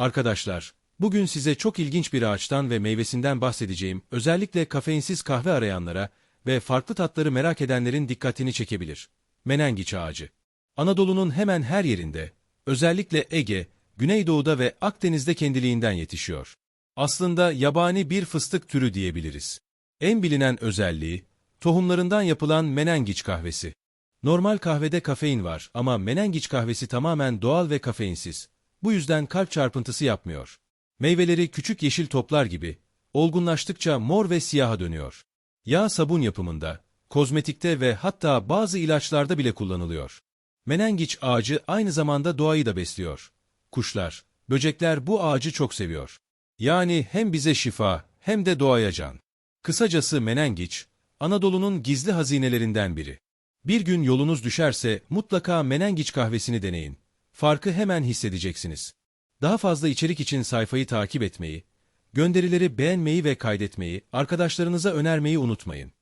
Arkadaşlar, bugün size çok ilginç bir ağaçtan ve meyvesinden bahsedeceğim. Özellikle kafeinsiz kahve arayanlara ve farklı tatları merak edenlerin dikkatini çekebilir. Menengiç ağacı. Anadolu'nun hemen her yerinde, özellikle Ege, Güneydoğu'da ve Akdeniz'de kendiliğinden yetişiyor. Aslında yabani bir fıstık türü diyebiliriz. En bilinen özelliği, tohumlarından yapılan menengiç kahvesi. Normal kahvede kafein var ama menengiç kahvesi tamamen doğal ve kafeinsiz. Bu yüzden kalp çarpıntısı yapmıyor. Meyveleri küçük yeşil toplar gibi, olgunlaştıkça mor ve siyaha dönüyor. Yağ sabun yapımında, kozmetikte ve hatta bazı ilaçlarda bile kullanılıyor. Menengiç ağacı aynı zamanda doğayı da besliyor. Kuşlar, böcekler bu ağacı çok seviyor. Yani hem bize şifa hem de doğaya can. Kısacası menengiç, Anadolu'nun gizli hazinelerinden biri. Bir gün yolunuz düşerse mutlaka menengiç kahvesini deneyin. Farkı hemen hissedeceksiniz. Daha fazla içerik için sayfayı takip etmeyi, gönderileri beğenmeyi ve kaydetmeyi, arkadaşlarınıza önermeyi unutmayın.